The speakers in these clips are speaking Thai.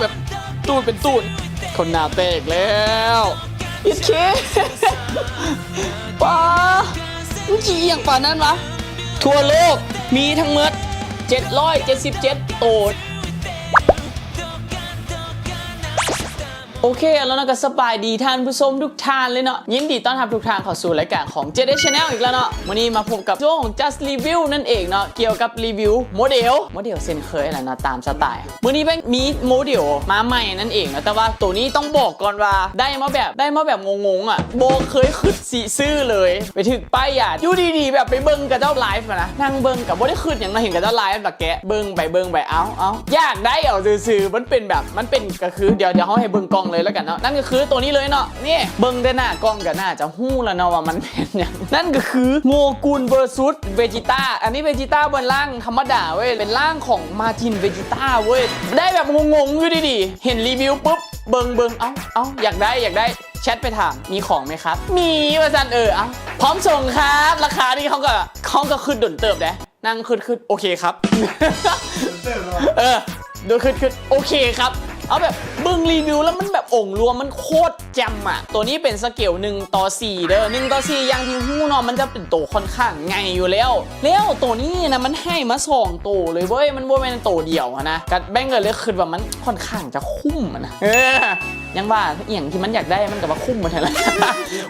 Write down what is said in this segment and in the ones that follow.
แบบตูดเป็นตูด คนหนาเตกแล้วอิเคป้ามึงจีอย่างป่านนั้นวะ ทั่วโลกมีทั้งหมด777 โตด โอเคแล้วเราก็สบายดีท่านผู้ชมทุกท่านเลยเนาะยินดีต้อนรับทุกท่านเข้าสู่รายการของ j d Channel อีกแล้วเนาะวันนี้มาพบกับช่วงของ Just Review นั่นเองเนาะเกี่ยวกับรีวิวโมเดลโมเดลเช่นเคยแหละเนาะตามสไตล์วันนี้เป็นมีโมเดลมาใหม่นั่นเองนะแต่ว่าตัวนี้ต้องบอกก่อนว่าได้มาแบบได้มาแบบงงๆอะโบเคยขึ้นสีซื่อเลย ไปถึงป้ายหยาดอยู่ดีๆแบบไปเบิ้งกับเจ้าไลฟ์นะนั่งเบิ้งกับโบได้ขึ้นอย่างเราเห็นกับเจ้าไลฟ์แบบแกเบิ้งไปเบิ้งไปเอ้าเอ้าอยากได้เอาซื่อๆมันเป็นแบบมันเป็นก็คือเดี๋ยวเดี๋ยวเขาให้เบิ้งกล้องเลยแล้วกันเนาะนั่นก็คือตัวนี้เลยเนาะนี่เบิ้งได้หน้ากล้องกับหน้าจะหู้แล้วเนาะว่ามันเป็นอย่างนั่นก็คือโงกุลเวอร์ซุสเวจิต้าอันนี้เวจิต้าบนร่างธรรมดาเว้ยเป็นร่างของมาตินเวจิต้าเว้ยได้แบบงงๆอยู่ดีๆเห็นรีวิวปุ๊บเบิ้งเบิ้งเอ้าเอ้าอยากได้อยากได้แชทไปถามมีของไหมครับ มีว่าจันเออเอาพร้อมส่งครับ ราคาที่เขาก็เขาก็ขึ้นด่นเติบนะนั่งขึ้นขึ้นโอเคครับ เออดูขึ้นขึ้นโอเคครับ เอาแบบบึงรีวิวแล้วมันแบบองค์รวมมันโคตรแจำอะ ตัวนี้เป็นสเกล1ต่อ4เด้อ1ต่อ4อย่างที่หู้นาะมันจะเป็นโตค่อนข้างไงอยู่แล้ว แล้วตัวนี้นะมันให้มาสองตัวเลยเว้ยมันบ่เป็นโตเดียวนะกัดแบงก์ก็เลยคิดว่ามันค่อนข้างจะคุ้มนะเออยังว่าเอหย่างที่มันอยากได้มันกับว่าคุ้มมาแทนละ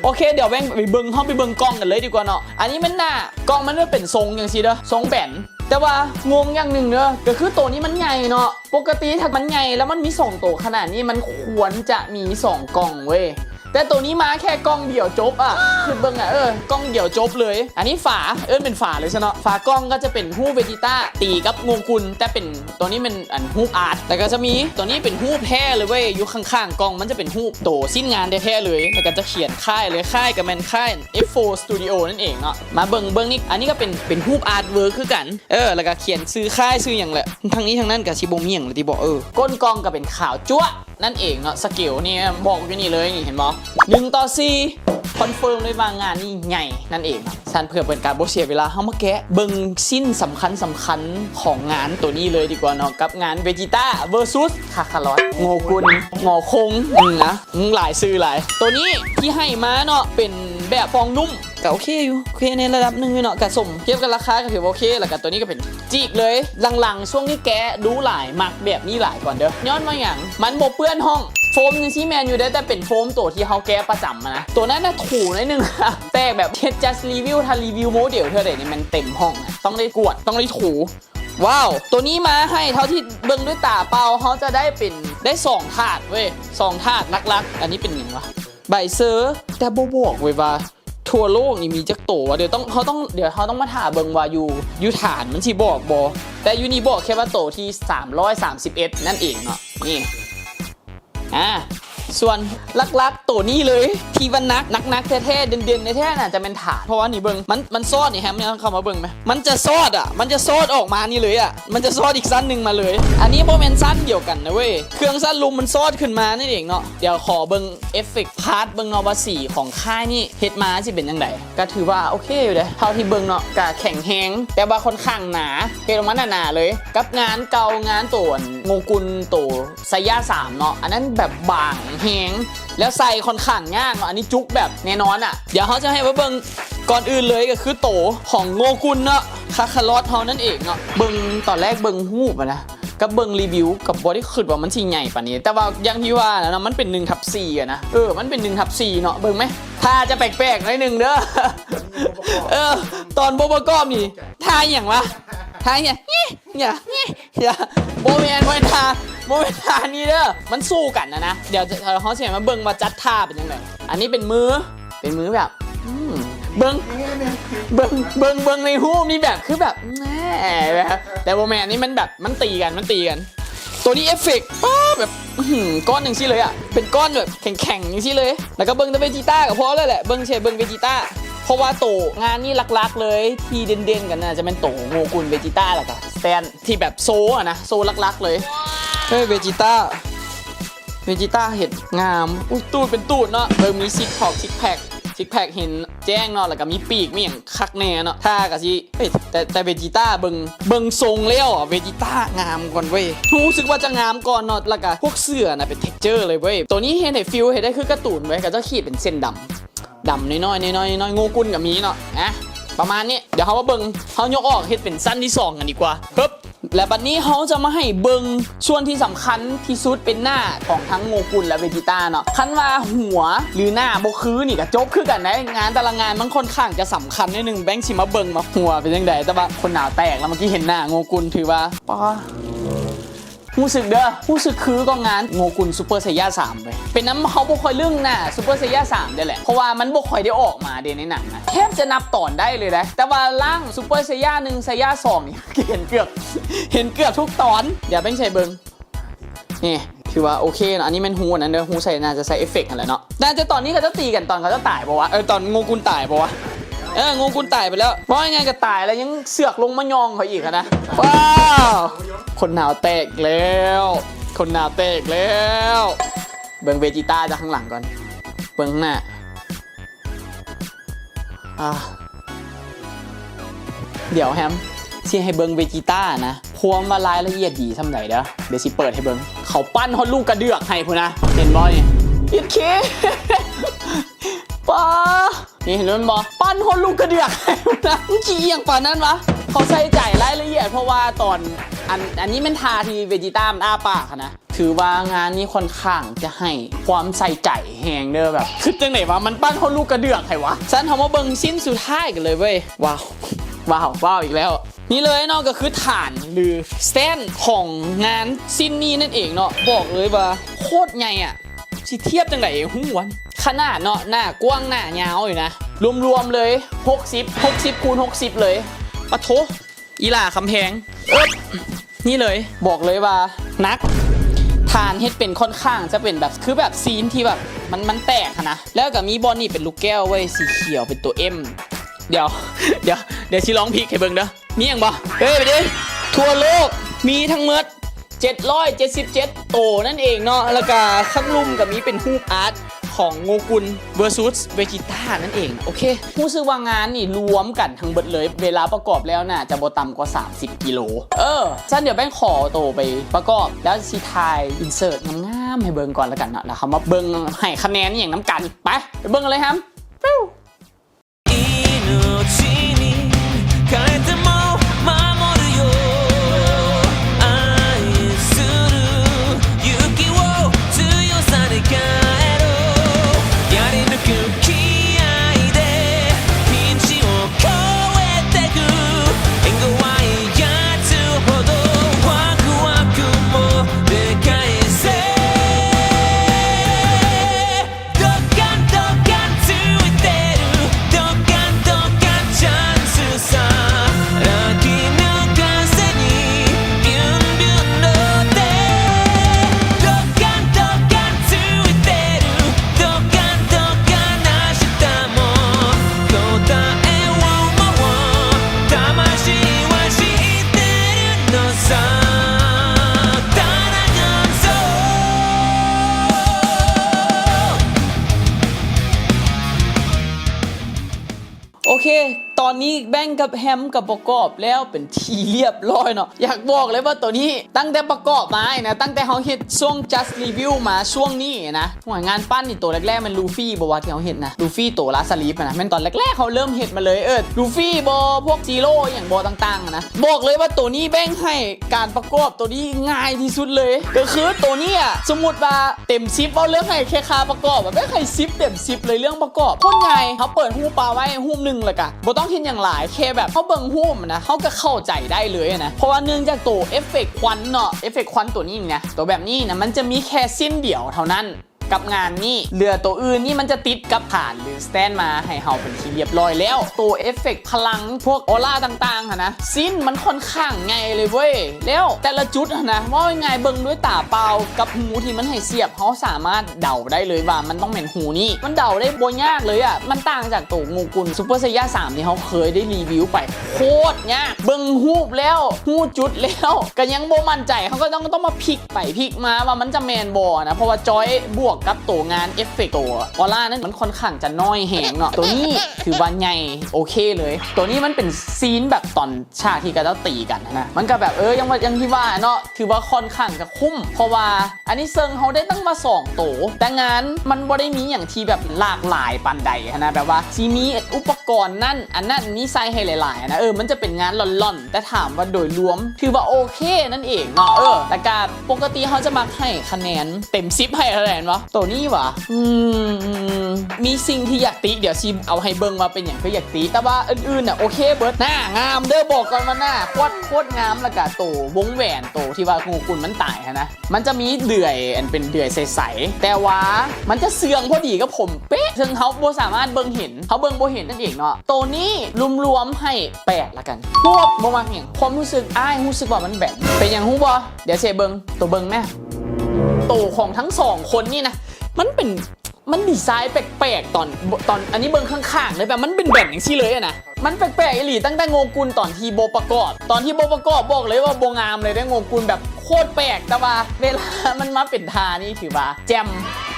โอเคเดี๋ยวแบงค์ไปเบิ้งห้องไปเบิ้งกล้องกันเลยดีกว่าเนาะอันนี้มันหน้ากล้องมันจะเป็นทรงอย่างซีเด้อทรงแบน แต่ว่างงอย่างหนึ่งเนอะก็คือตัวนี้มันใหญ่เนาะปกติถ้ามันใหญ่แล้วมันมีสองตัวขนาดนี้มันควรจะมีสองกล่องเว้ย แต่ตัวนี้มาแค่กล้องเดี่ยวจบอะคือเบิ้งอะเออกล้องเดี่ยวจบเลย อันนี้ฝาเออเป็นฝาเลยใช่เนาะฝากล้องก็จะเป็นฮู้เวจิต้าตีกับงงคุลแต่เป็นตัวนี้เป็นอันฮู้อาร์ตแต่ก็จะมีตัวนี้เป็นฮู้แพ้เลยเว้ยอยู่ข้างๆกล้องมันจะเป็นฮู้โตสิ้นงานแท้ๆเลยแล้วก็จะเขียนค่ายเลยค่ายกับแมนค่าย F4 Studio นั่นเองเนาะมาเบิ้งเบิ้งนี่อันนี้ก็เป็นเป็นฮู้อาร์ตเวิร์คคือกันเออแล้วก็เขียนซื้อค่ายซื้ออย่างแหละทั้งนี้ทั้งนั้นกับชิโบมีอย่างเลยที่บอกเออก้นกล้องก็เป็นขาวจ้วนั่นเองเนาะสเกลนี่บอกอยู่นี่เลยนี่เห็นบ่1 ต่อ 4 คอนเฟิร์มเลยว่างานนี่ใหญ่นั่นเองสันเผื่อเป็นการบ่เสียเวลาเฮามาแกะเบิ้งสิ้นสำคัญสำคัญของงานตัวนี้เลยดีกว่าเนาะกับงานเวจิต้าเวอร์ซุสคาคารอตโงกุนงอคงนะหลายซื้อหลาย ตัวนี้ที่ให้มาเนาะเป็นแบบฟองนุ่มก็โอเคอยู่โอเคในระดับหนึ่งเนาะกับสมเทียบกันราคาก็ถือว่าโอเค แล้วกับตัวนี้ก็เป็นจีกเลยหลังๆ ช่วงนี้แกดูหลายมักแบบนี้หลายก่อนเด้อย้อนมาอย่างมันโบเปื้อนห้อง โฟมยังซีแมนอยู่ได้แต่เป็นโฟมตัวที่เขาแก้ประจำนะ ตัวนั้นน่ะถูนิดนึงอะแต่แบบเท just review ถ้ารีวิวโมเดลเธอเด็นี่มันเต็มห้องอะต้องได้กวดต้องได้ถูว้าว ตัวนี้มาให้เท่าที่เบิ่งด้วยตาเปล่าเขาจะได้เป็นได้สองถาดเว้ยสองถาดลักๆ อันนี้เป็นยังวะใบเซอร์แต่โบบอกเว้ยว่าทั่วโลกนี่มีจักโตวะเดี๋ยวต้องเขาต้องเดี๋ยวเขาต้องมาถาเบิงว่าอยู่อยู่ฐานมันสิบอกบอแต่ยูนี่บอกแค่ว่าโตที่ 331 นั่นเองเนาะนี่ อ่า ส่วนลักๆตัวนี้เลย ทีวันนักนักนักแท้ๆเด่นๆแท้น่ะจะเป็นฐานเพราะว่านี่เบิงมันมันซอดนี่แฮมเนี่ยเข้ามาเบิงไหมมันจะซอดอะ มันจะซอดออกมานี่เลยอะมันจะซอดอีกสั้นหนึ่งมาเลย อันนี้โมเมนต์สั้นเดียวกันนะเว้ยเครื่องสั้นลุมมันซอดขึ้นมานี่เองเนาะเดี๋ยวขอเบิงเอฟเฟกต์พาร์ทเบิงนาะว่าสีของค่ายนี่เฮ็ดมาสิเป็นยังไงก็ถือว่าโอเคอยู่เลยเท่าที่เบิงเนาะกะแข็งแฮงแต่ว่าค่อนข้างหนาเฮ็ดออกมาหนาๆเลย กับงานเก่างานตัวโงกุลตัวไซย่าสามเนาะอันนั้นแบบบางแฮงแล้วใส่ค่อนข้างยากเนาะอันนี้จุกแบบแน่นอนอะ เดี๋ยวเขาจะให้มาเบิงก่อนอื่นเลยก็คือโตของโงกุลเนาะคาคาร์ลอตเฮานั่นเองเนาะเบิงตอนแรกเบิงหูปนะกับเบิงรีวิวกับบอดี้คิดว่ามันสิใหญ่ป่านนี้ แต่ว่าย่างที่ว่านะเนาะมันเป็น1ทับ4อะนะเออมันเป็น1ทับ4เนาะเบิงไหมถ้าจะแปลกๆหน่อยหนึงเด้อเออตอนโบประกอบนี่ท่าอย่างวะท่าอย่างเนี่ยเนี่ยเนี่ยโบแมนโบแมนท่า โมนท่านี่เด้อมันสู้กันนะนะ เดี๋ยวเขาเสียมาเบิ่งมาจัดท่าเป็นยังไงอันนี้เป็นมือเป็นมือแบบเบิ่งเบิ่งเบิ่งเบิ่งในหูมีแบบคือแบบแหมแบบแต่โบแมนนี่มันแบบมันตีกันมันตีกัน ตัวนี้เอฟเฟกต์ป๊าแบบก้อนหนึ่งซี่เลยอะเป็นก้อนแบบแข็งๆอย่างซี่เลย แล้วก็เบิ้งแต่เวจิต้ากับพอเลยแหละเบิ้งเชเบิ้งเวจิต้าเพราะว่าโตงานนี่ลักๆ เลยที่เด่นๆกันนะจะเป็นโตโงกุลเวจิต้าแหละก็สแตนที่แบบโซอะนะโซลักๆเลย เฮ้ยเวจิต้า เวจิต้าเห็ดงาม อุ้ยตูดเป็นตูดเนาะเบิ้งมีซิกพอกซิกแพคซิกแพคเห็นแจ้งเนาะแล้วก็มีปีกมีอย่างคักแน่เนาะท่าก็สิเอ้ยแต่แต่เวจิต้าเบิงเบิงทรงแล้วอะเวจิต้างามก่อนเว้ยรู้สึกว่าจะงามก่อนเนาะแล้วก็พวกเสื้อน่ะเป็นเท็กเจอร์เลยเว้ยตัวนี้เห็นในฟิลเห็นได้คือการ์ตูนเว้ยก็จะขีดเป็นเส้นดำดำน้อยๆน้อยๆน้อยๆงูกุลกับมีเนาะนะประมาณนี้เดี๋ยวเขาว่าเบิงเขายกออกเฮ็ดเป็นสั้นที่สองกันดีกว่าเฮ้บ และบัดนี้เขาจะมาให้เบิงส่วนที่สำคัญที่สุดเป็นหน้าของทั้งโงกุลและเวจิต้าเนาะคันว่าหัวหรือหน้าบคือนี่ก็จบคือกันนะงานแต่ละงานมันค่อนข้างจะสำคัญนิดนึงแบงค์ชิมาเบิงมาหัวเป็นยังไงแต่ว่าคนหนาวแตกแล้วเมื่อกี้เห็นหน้าโงกุลถือว่าป้า รู้สึกเด้อรู้สึกคือก็งานโงกุลซูเปอร์ไซย่า3ไปเป็นน้ำเขาบ่ค่อยเรื่องน้าซูเปอร์ไซย่า3ได้แหละเพราะว่ามันบ่ค่อยได้ออกมาเดนในหนังนะแทบจะนับตอนได้เลยนะแต่ว่าร่างซูเปอร์ไซย่าหนึ่งไซย่าสองเนี่ยเห็นเกือบเห็นเกือบทุกตอนเดี๋ยวเป็นใช้เบิงนี่ถือว่าโอเคนะอันนี้มันฮูนะเด้อฮูใส่น่าจะใส่เอฟเฟกต์อะไรเนาะน่าจะตอนนี้เขาจะตีกันตอนเขาจะตายปะวะเออตอนโงกุลตายปะวะ เออโงกุลตายไปแล้ว เพราะยังไงก็ตายแล้วยังเสือกลงมายองเขาอีกอะนะว้าวคนหนาวแตกแล้ว คนหนาวแตกแล้วเบิ่งเวจิต้าจากข้างหลังก่อนเบิ่งข้างหน้าอ่าเดี๋ยวแฮมที่ให้เบิ่งเวจิต้านะพวงมารายละเอียดดีทำไหนเด้อเดี๋ยวสิเปิดให้เบิ่งเขาปั้นฮอดลูกกระเดือกให้พูนะ เห็นบ่นี่ยิดเค ป้านี่เห็นมันบอปั้นฮอดลูกกระเดือกนะมึงขี้เอียงป่านนั้นวะเขาใส่ใจรายละเอียดเพราะว่าตอนอันอันนี้มันทาทีเวจิต้ามันอ้าปากนะถือว่างานนี้ค่อนข้างจะให้ความใส่ใจแหงเด้อแบบคือจังไหนวะมันปั้นฮอดลูกกระเดือกให้วะฉันทำว่าเบิงสิ้นสุดท้ายกันเลยเว้ยว้าวว้าวว้าวอีกแล้วนี่เลยเนาะก็คือฐานหรือสแตนของงานสิ้นนี้นั่นเองเนาะบอกเลยว่าโคตรใหญ่อะสิเทียบจังไหนหูวัน ขนาดเนาะหน้ากว้างหน้ายาวอยู่นะ รวมๆเลย60 60คูณ60 เลยปะโถอีหล่าคำแพงเอ๊บนี่เลยบอกเลยว่านักทานเฮ็ดเป็นค่อนข้างจะเป็นแบบคือแบบซีนที่แบบมันมันแตกนะ แล้วก็มีบอลนี่เป็นลูกแก้วเว้ยสีเขียวเป็นตัวเอ็มเดี๋ยว เดี๋ยว เดี๋ยวชิร้องพีกให้เบิ่งเด้อมีอย่างบ่เฮ้ยไปดิทั่วโลกมีทั้งหมด777 โตนั่นเองเนาะแล้วก็ข้างลุ่มก็มีเป็นรูปอาร์ต ของโงกุล versus เวจิต้านั่นเอง โอเค ผู้ซื้อว่างานนี่รวมกันทั้งเบิดเลย เวลาประกอบแล้วน่ะจะบ่ต่ำกว่า 30 กิโล เออฉันเดี๋ยวแป้งขอโตไปประกอบ แล้วสีทายอินเสิร์ตงามๆให้เบิ่งก่อนแล้วกันเนาะแล้วเขามาเบิ่งให้คะแนนอย่างน้ำกัน ไปไปเบิ่งเลยครับ กับแฮมกับประกอบแล้วเป็นทีเรียบร้อยเนาะอยากบอกเลยว่าตัวนี้ตั้งแต่ประกอบมาเนี่ยนะตั้งแต่เขาเห็นช่วง just review มาช่วงนี้นะหัวงานปั้นนี่ตัวแรกๆมันลูฟี่บอกว่าที่เขาเห็นนะลูฟี่ตัวลาสลีฟอะนะม่นตอนแรกๆเขาเริ่มเห็นมาเลยเออลูฟี่บอพวกซีโร่อย่างบอต่างๆนะบอกเลยว่าตัวนี้แบ่งให้การประกอบตัวนี้ง่ายที่สุดเลย ก็คือตัวนี้สมมติว่าเต็มซิปเอาเรื่องให้แค่คาประกอบแบบไม่เคยซิปเต็มซิปเลยเรื่องประกอบคนไงเขาเปิดหูปลาไว้หูหนึ่งเลยกะบ่ต้องคิดอย่างหลายแแบบเขาเบิ่งหูมันนะเขาก็เข้าใจได้เลยนะเพราะว่าเนื่องจากตัวเอฟเฟกต์ควันเนาะเอฟเฟกต์ควันตัวนี้เนี่ยตัวแบบนี้นะมันจะมีแค่สิ้นเดียวเท่านั้น กับงานนี้เรือตัวอื่นนี่มันจะติดกับฐานหรือสแตนมาให้เฮาเป็นที่เรียบร้อยแล้ว ตัวเอฟเฟกต์พลังพวกออร่าต่างๆอะนะสิ้นมันค่อนข้างไงเลยเว้ยแล้วแต่ละจุดนะว่าไงเบิ่งด้วยตาเปล่ากับหูที่มันให้เสียบเขาสามารถเดาได้เลยว่ามันต้องเป็นหูนี่มันเดาได้บ่ยากเลยอะมันต่างจากตัวงูกุลซูเปอร์ไซย่า3ที่เขาเคยได้รีวิวไปโคตรยากเบิ่งหูบแล้วหูจุดแล้วก็ยังบ่มั่นใจเขาก็ต้องต้องมาพลิกไปพลิกมาว่ามันจะแมนบอนะเพราะว่าจอยบวกกับตัวงานเอฟเฟกต์ตัวออร่านั้นมันค่อนข้างจะน้อยแหงเนาะตัวนี้ถือว่าใหญ่โอเคเลย ตัวนี้มันเป็นซีนแบบตอนฉากที่กระเจ้าตีกันนะมันก็แบบเออยังยังที่ว่าเนาะถือว่าค่อนข้างจะคุ้ม เพราะว่าอันนี้เซิงเขาได้ตั้งมาสองตัวแต่งานมันบ่ได้มีอย่างที่แบบหลากหลายปันใดนะแบบว่าซีมีอุปกรณ์นั่นอันนั้นนี้ใส่ให้หลายๆนะเออมันจะเป็นงานล่อนๆ แต่ถามว่าโดยรวมถือว่าโอเคนั่นเองเนาะเออแต่การปกติเขาจะมาให้คะแนนเต็มซิปให้คะแนนวะตัวนี้วะอืมมีสิ่งที่อยากติเดี๋ยวซีเอาให้เบิ่งมาเป็นอย่างที่อยากติแต่ว่าอื่นๆน่ะโอเคเบิร์ดหน้างามเด้อบอกก่อนมาหน้าโคตรโคตรงามแล้วก็โตวงแหวนโตที่ว่างูกุลมันตายฮะนะมันจะมีเดือยอันเป็นเดือยใสๆแต่ว่ามันจะเสื่องพอดีกับผมเป๊ะซึ่งเขาบ่สามารถเบิ่งเห็นเขาเบิ่งบ่เห็นนั่นเองเนาะตัวนี้รวมๆให้แปดละกันพวกบ่มักอย่างความรู้สึกอ้ายรู้สึกว่ามันแบนเป็นอย่างฮู้บ่เดี๋ยวเสเบิ่งตัวเบิ่งแม่ โตของทั้งสองคนนี่นะ มันเป็นมันดีไซน์แปลกๆตอนตอนอันนี้เบิ้งข้างๆเลยแบบมันเป็นแบ่งอย่างซี่เลยอะนะมันแปลกๆอีหลีตั้งแต่โงกุลตอนที่โบประกอบ ตอนที่โบประกอบบอกเลยว่าโบงามเลยได้โงกุลแบบโคตรแปลกแต่ว่าเวลามันมาเป็นทานี่ถือว่าแจม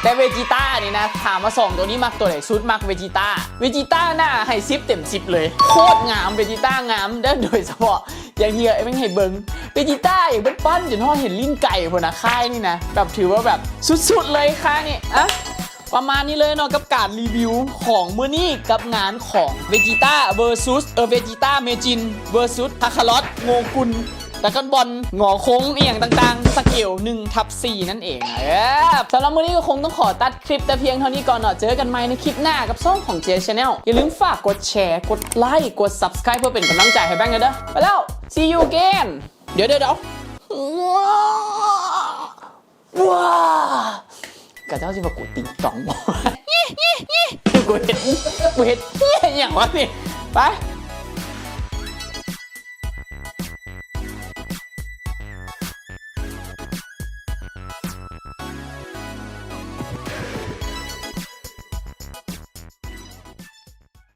แต่เวจิต้านี่นะถามมาสองตัวนี้มักตัวไหนชุดมักเวจิต้าเวจิต้าหน้าให้ซิปเต็มซิปเลย โคตรงามเวจิต้างามได้โดยเฉพาะ อย่างเฮียไอ้แม่งเห็นเบิงเบจิต้าอย่างเป็นปั้นจนห่อเห็นลิ้นไก่พนนะค่ายนี่นะแบบถือว่าแบบสุดๆเลยค่ายนี่อะประมาณนี้เลยเนาะกับการรีวิวของมือนี้กับงานของเปจิต้า vs เออ Vegeta Mejin vs คาคารอตโงกุล แล้วก็บอลหงอโค้งเอียงต่างๆ สเกล1ทับ4นั่นเองเออสำหรับมือนี้ก็คงต้องขอตัดคลิปแต่เพียงเท่านี้ก่อนเนาะเจอกันใหม่ในคลิปหน้ากับช่องของ J Channel อย่าลืมฝากกดแชร์ กดไลค์กด Subscribe เพื่อเป็นกำลังใจให้แบงค์กันเด้อไปแล้ว see you again เดี๋ยวเดี๋ยวเดี๋ยวว้ากระเจ้าสิว่ากูติงตองบ่กูเห็นกูเห็นเหี้ยอย่างวะนี่ไป